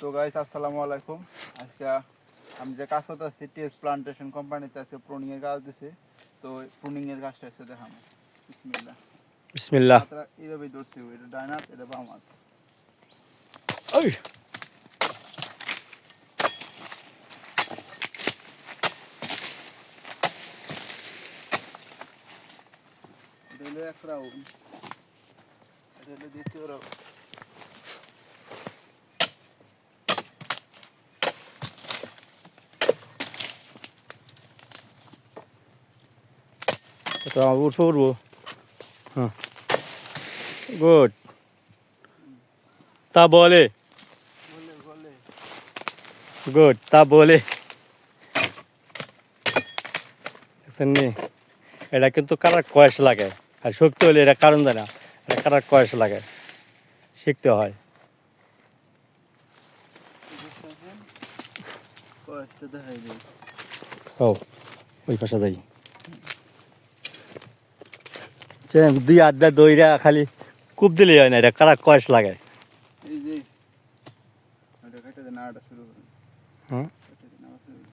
তো গাইস আসসালামু আলাইকুম। আজকে আমি যে কাজ করতেছি টিএস প্লান্টেশন কোম্পানিতে আজকে প্রুনিং এর কাজ দিছে। তো প্রুনিং এর কাজটা আজকে দেখাবো বিসমিল্লাহ। বিসমিল্লাহ। এইভাবে ধরছি এটা ডাইন হাত এটা বাম হাত ওই এক রাউন্ড এটা দ্বিতীয় রাউন্ড উঠবো উঠবো। হ্যাঁ। গুড। তা বলে। গুড তা বলে। এটা কিন্তু কারার কয়েস লাগে? আর শক্তি হলে এটা কারণ দেয় না এটা কারার কয়েস লাগে? শিখতে হয়। ও ওই পাশে যাই। দুই আড্ডা দইরা খালি কূপ দিলে হয় না এটা কারা কয়েস লাগে?